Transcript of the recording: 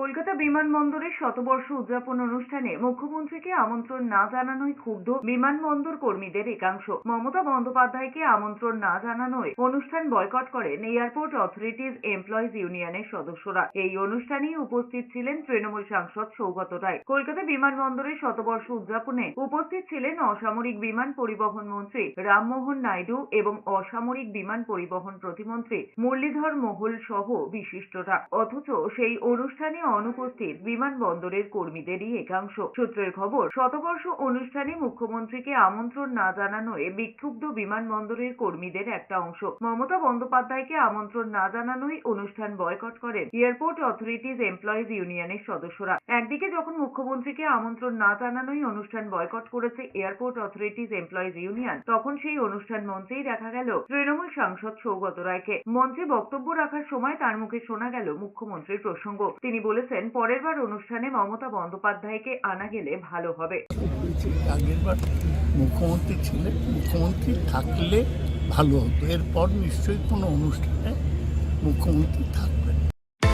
কলকাতা বিমানবন্দরের শতবর্ষ উদযাপন অনুষ্ঠানে মুখ্যমন্ত্রীকে আমন্ত্রণ না জানানোই ক্ষুব্ধ বিমানবন্দর কর্মীদের একাংশ। মমতা বন্দ্যোপাধ্যায়কে আমন্ত্রণ না জানানোয় অনুষ্ঠান বয়কট করেন এয়ারপোর্ট অথরিটিজ এমপ্লয়িজ ইউনিয়নের সদস্যরা। এই অনুষ্ঠানেই উপস্থিত ছিলেন তৃণমূল সাংসদ সৌগত রায়। কলকাতা বিমানবন্দরের শতবর্ষ উদযাপনে উপস্থিত ছিলেন অসামরিক বিমান পরিবহন মন্ত্রী রামমোহন নাইডু এবং অসামরিক বিমান পরিবহন প্রতিমন্ত্রী মুরলীধর মোহল সহ বিশিষ্টরা। অথচ সেই অনুষ্ঠানে অনুপস্থিত বিমানবন্দরের কর্মীদেরই একাংশ। সূত্রের খবর, শতবর্ষ অনুষ্ঠানে মুখ্যমন্ত্রীকে আমন্ত্রণ না জানানোয় বিক্ষুব্ধ বিমানবন্দরের কর্মীদের একটা অংশ। মমতা বন্দ্যোপাধ্যায়কে আমন্ত্রণ না জানানোই অনুষ্ঠান বয়কট করেন এয়ারপোর্ট অথরিটিজ এমপ্লয়িজ ইউনিয়নের সদস্যরা। একদিকে যখন মুখ্যমন্ত্রীকে আমন্ত্রণ না জানানোই অনুষ্ঠান বয়কট করেছে এয়ারপোর্ট অথরিটিজ এমপ্লয়িজ ইউনিয়ন, তখন সেই অনুষ্ঠান মঞ্চেই দেখা গেল তৃণমূল সাংসদ সৌগত রায়কে। মঞ্চে বক্তব্য রাখার সময় তার মুখে শোনা গেল মুখ্যমন্ত্রীর প্রসঙ্গ। তিনি বলেছেন, পরের বার অনুষ্ঠানে মমতা বন্দ্যোপাধ্যায়কে আনা গেলে ভালো হবে। মুখ্যমন্ত্রী ছিলেন, মুখ্যমন্ত্রী থাকলে ভালো হতো। এরপর নিশ্চয়ই কোনো অনুষ্ঠানে মুখ্যমন্ত্রী থাকবে।